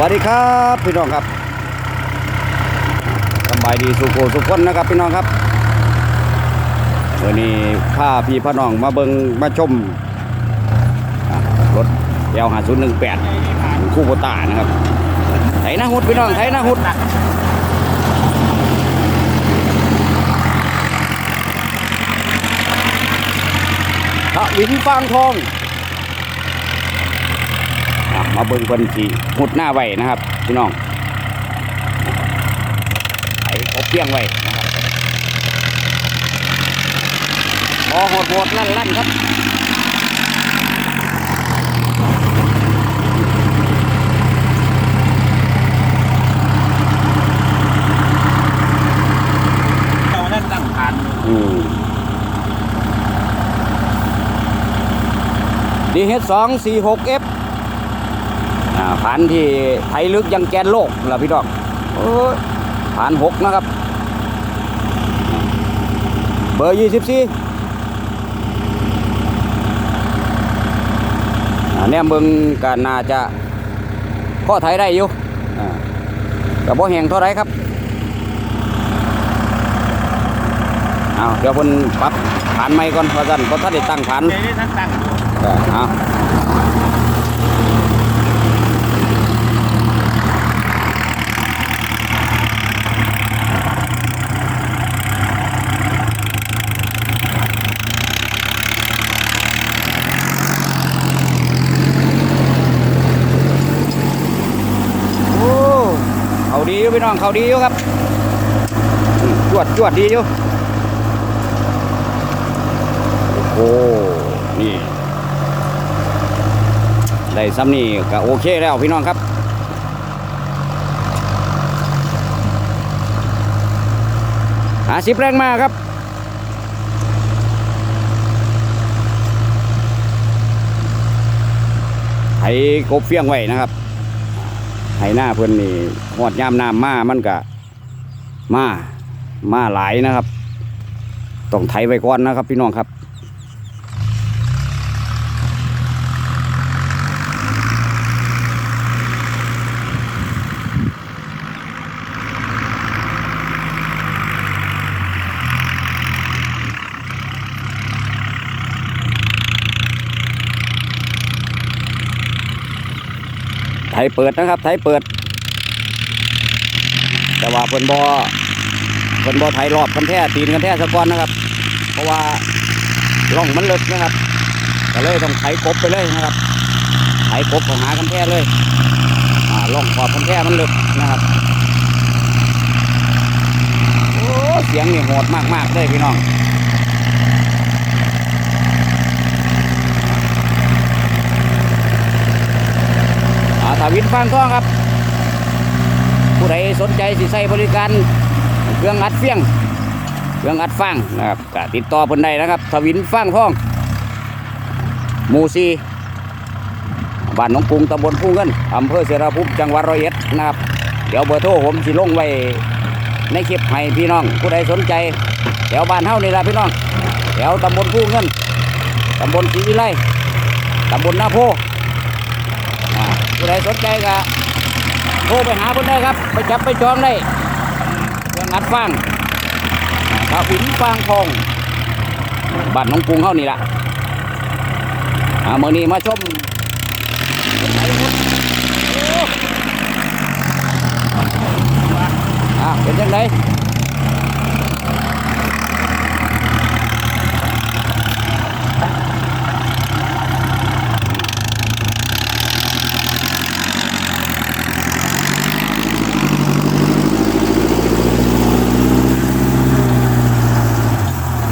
วัสดีครับพี่น้องครับสบายดีสุโขสุขคนนะครับพี่น้องครับวันนี้พาพี่พ่อน้องมาเบิงมาชมรถเอลหาศูนย์หนึ่งแปดคู่โบตานะครับไถนาหุดพี่น้องไถนาหุดพระวินฟางทอง มาเบิ่งเพิ่นที่หุดหน้าไว้นะครับพี่น้องไอ้เขาเพียงไว้นะครับพอโหดโหดลั่นลั่นครับเรานั่นตั้งผ่านอืมดีเฮดสองสี่หกเอฟอ่า ผ่านที่ไทยลึกยังแกนโลกล่ะพี่น้องโอ้ยผ่านหกนะครับ เบอร์ยี่สิบสี่แนมเบิงก็น่าจะพ่อไทยได้อยู่อ่ากับบ่แหงเท่าไรครับเอาเดี๋ยวเพิ่นปรับฐานใหม่ก่อนเพราะฉะนั้นเพราะท่านได้ตั้งฐานเดี๋ยวนี้ท่านตั้งอยู่ก็เอาโอ้เขาดี อยู่พี่น้องเขาดีอยู่ครับจวดจวดดีอยู่โอ้นี่ได้ซ้ำนี่ก็โอเคแล้วพี่น้องครับหาสิบแรงมาครับให้กบเฟี้ยงไว้นะครับ ไห้หน้าเพื่อนนี่หอดย่ามน้ำมามันกะมามาหลายนะครับ ต้องไถไว้ก่อนนะครับ พี่น้องครับ ไทยเปิดนะครับไทยเปิด แต่ว่าเพิ่นบอเพิ่นบอไทยรอบกันแท้ตีนกันแท้สะก้อนนะครับ เพราะว่าร่องมันลึกนะครับก็เลยต้องไถกบไปเลยนะครับ ไถกบของหากันแท้เลยอ่าร่องขอบกันแท้มันลึกนะครับโอ้เสียงนี่โหดมากๆเลยพี่น้อง อาถา วินฟางทองครับ ผู้ใดสนใจสิใช้บริการเครื่องอัดเฟียง เครื่องอัดฟางนะครับก็ติดต่อเพิ่นได้นะครับทวินฟางทองหมู่ซีบ้านหนองกุงตำบลผู้เงินอำเภอเสรภูมิจังหวัดร้อยเอ็ดนะครับเดี๋ยวเบอร์โทรผมสิลงไว้ในคลิปให้พี่น้อง ผู้ใดสนใจแถวบ้านเฮานี่ละพี่น้องแถวตำบลผู้เงินตำบลศรีวิไลตำบลนาโพ ผู้ใดสนใจก็โทรไปหาเพิ่นได้ครับ ไปจับไปจองได้เครื่องัดฟางอ่าครับหินฟางทองบ้านน้องกรุงเฮานี่ละอ่ามื้อนี้มาชมอ่าเป็นจังได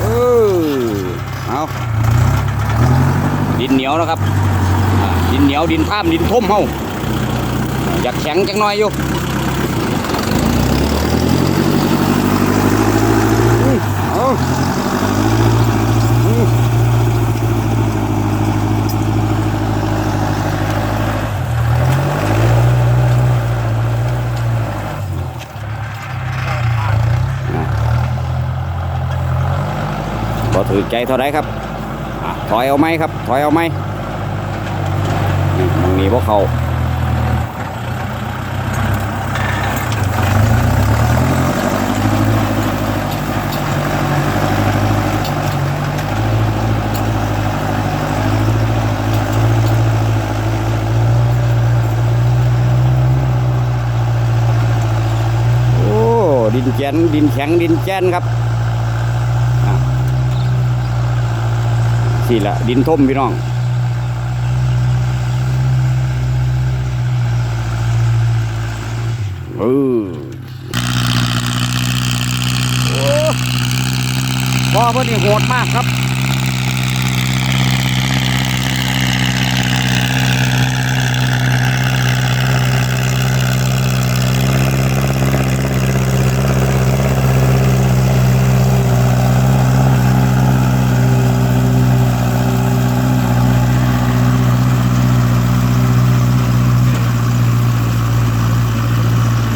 เออเอาดินเหนียวนะครับอ่าดิน เหนียวดินท่ามดินท่มเฮาอยากแข็งจังหน่อยอยู่อืมเอาอืมพอถือใจเท่าไรครับ ถอยเอาไหมครับ ถอยเอาไหม มองมีพวกเขาโอ้ดินแข็งดินแข็งดินแจนครับสี่ละดินท่มพี่น้อง เออพ่อเพิ่นนี่โหดมากครับ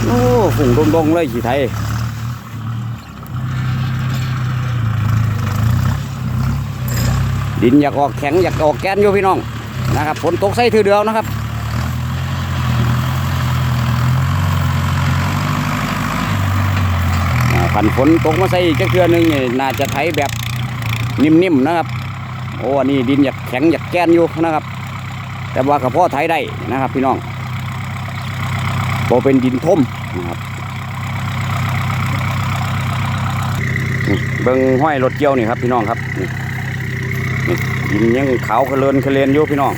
โอ้ฝุ่ งดงๆเลยขี่ไทยดินอยากออกแข็งอยากออกแกนอยู่พี่น้องนะครับฝนตกใส่ถือเดียวนะครับอ่าขันฝนตกมาใส่อีกจักเทือหนึงนี่น่าจะไถแบบนิ่มๆนะครับ โอ้นนี้ดินอยากแข็งอยากแกนอยู่นะครับ แต่ว่ากระเพาะไถได้นะครับ พี่น้องโบเป็นดินท่มนะครับ เบิ้งห้อยรถเกี่ยวนี่ครับพี่น้องครับนี่ดินยังขาวคะเลินคะเลนอยู่พี่น้อง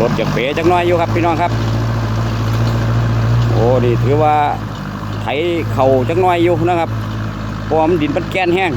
รถจะเป๋จักน้อยอยู่ครับพี่น้องครับ โอ้นี่ถือว่าไถเข่าจักน้อยอยู่นะครับเพราะว่ามันดินมันแกนแห้ง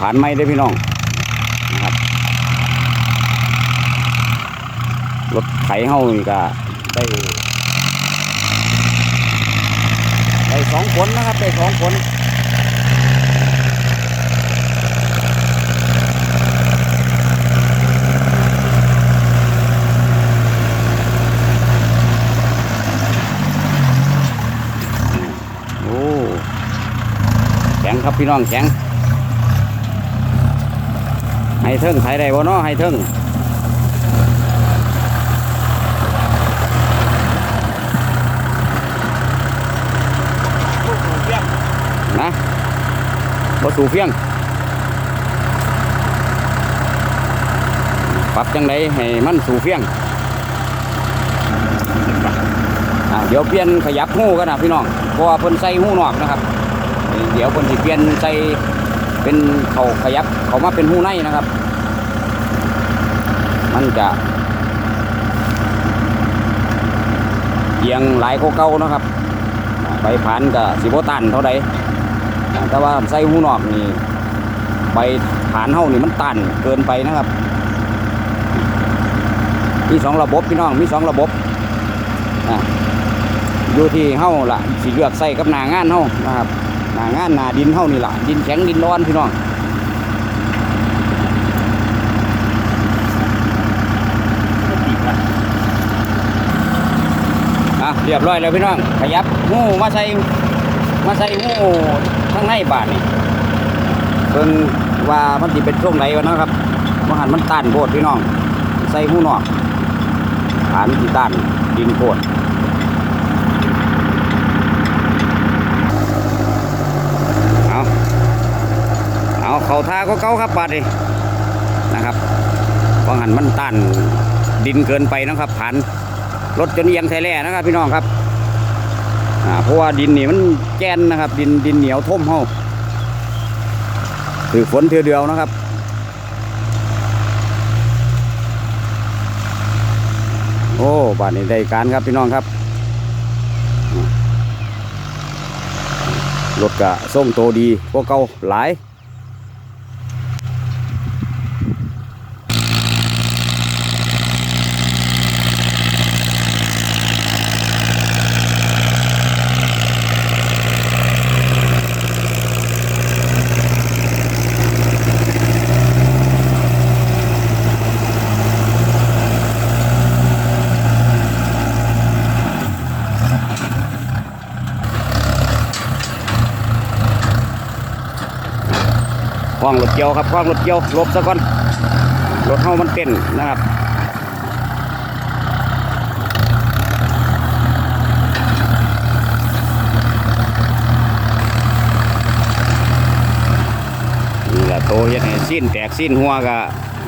ผ่านไม้ได้พี่น้องนะครับรถไถเฮานี่ก็ได้ได้สองคนนะครับได้สองคนโอ้แข็งครับพี่น้องแข็ง ให้เทิงไถได้บ่เนาะให้เทิงนะบ่สู่เฟียงปรับจังไดให้มันสู่เฟียงเดี๋ยวเปลี่ยนขยับหูกันนะพี่น้องเพราะว่าเพิ่นใส่หูนอกนะครับ เดี๋ยวเพิ่นสิเปลี่ยนใส่ เป็นเขาขยับเขามาเป็นหูในนะครับ มันจะเอียงหลายกว่าเก่านะครับใบผ่านก็สิบตันเท่าใดอ่าแต่ว่าใส่หูนอกนี่ใบผ่านเฮานี่มันตันเกินไปนะครับ มีสองระบบพี่น้องมีสองระบบอะอยู่ที่เฮาละสิเลือกใส่กับหนางานเฮานะครับ หนางานหนาดินเฮานี่ล่ะดินแข็งดินร้อนพี่น้องอะเรียบร้อยแล้วพี่น้องขยับหูมาใส่มาใส่หูข้างในบาทนี่เพิ่งว่ามันสิเป็นช่วงไหนวะนะครับว่าหันมันต้านโบดพี่น้อง ใส่หูนอกฐานที่ต้านดินโบดเอา เอาเขาท่าก็เก้าครับบาทนี่นะครับว่าหันมันต้านดินเกินไปนะครับผ่านรถจนเอียงใส่แล่นะครับพี่น้องครับเพราะว่าดินนี่มันแกนนะครับ ดินดินเหนียวท่มเฮาถือฝนเทือเดียวนะครับโอ้บ้านนี้ได้การครับพี่น้องครับรถกะส่งโตดีกว่าเก่าหลาย ล้องรถเกี่ยวครับคล้องรถเกี่ยวลบซะก่อนรถเฮามันเต้นนะครับนี่แหละโตเฮ็ดให้สิ้นแตกสิ้นหัวกะ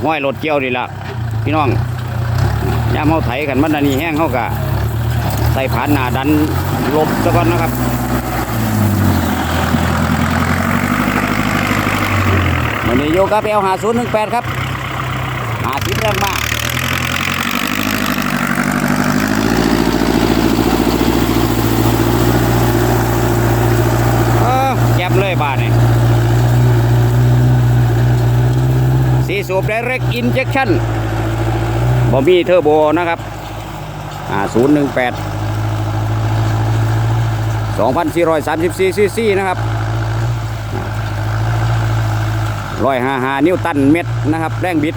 ห้อยรถเกี่ยวนี่ละพี่น้องยามเฮาไถกันมันอันนี้แห้งเฮากะใส่ผานหน้าดันลบซะก่อนนะครับ วันนี้อยู่กับเอลหาศูนย์หนึ่งแปดครับหาทิพย์แรงมากเออแก็บเลยบ้านนี่สีสูบ direct injection บ่มีเทอร์โบนะครับอ่าศูนย์หนึ่งแปดสองพันสี่ร้อยสามสิบสี่ซีซีนะครับ ร้อยห้าหานิ้วตันเม็ดนะครับ แรงบิด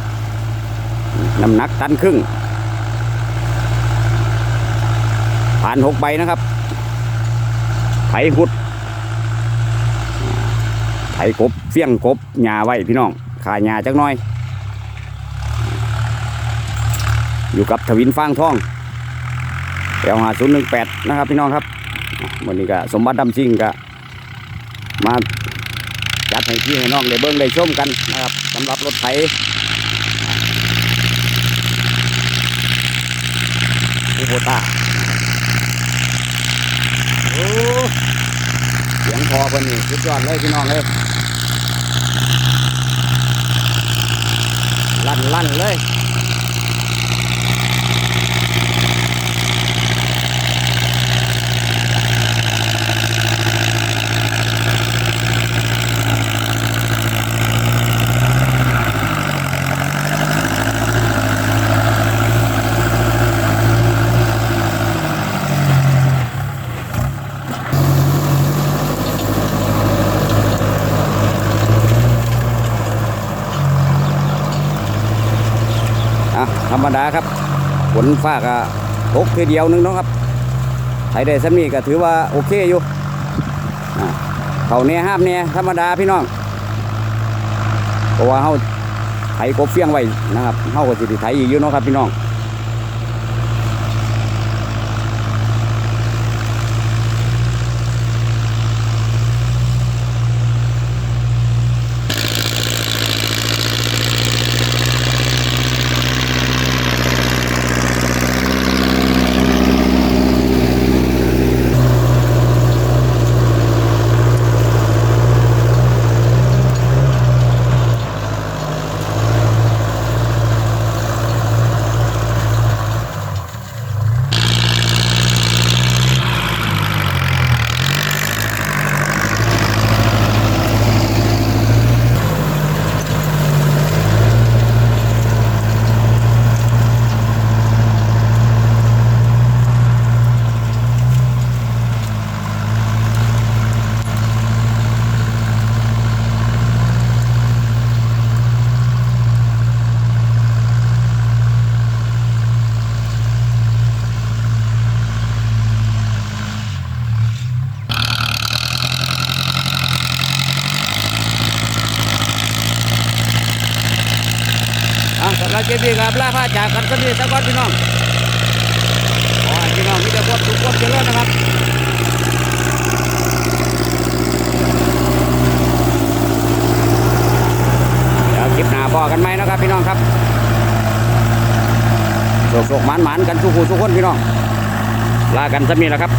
น้ำหนักตันครึ่ง ผ่านหกใบนะครับ ไถหุด ไถกบเฟี้ยงกบหญ้าไว้พี่น้องขาหญ้าจักหน้อย อยู่กับทวินฟางทองแถวหาศูนย์หนึ่งแปดนะครับพี่น้องครับวันนี้ก็สมบัติดำซิงก็มา ให้พี่ให้น้องได้เบิ้งได้ชมกันนะครับสำหรับรถไถอุโบต้าโอ้เสียงพอเพิ่นนี่สุดยอดเลยพี่น้องเลยลั่นลั่นเลย รรมดาครับฝนฟ้าก็ตกทีเดียวนึงเนาะครับไถได้สำนีก็ถือว่าโอเคอยู่เขาเนี่ยห้ามเนี่ยธรรมดาพี่น้องเพราะว่าเขาไถกบเฟี้ยงไว้นะครับเขาก็สิได้ไถอีกอยู่เนาะครับพี่น้อง นสักนิดสักก่อนพี่น้องขอให้พี่น้องมีแต่ความสุขความเจริญนะครับเดี๋ยวคลิปหน้าบอกกันไหมนะครับพี่น้องครับโศกๆหมานๆกันทุกคู่ทุกคนพี่น้องลากันสักนิดแล้วครับ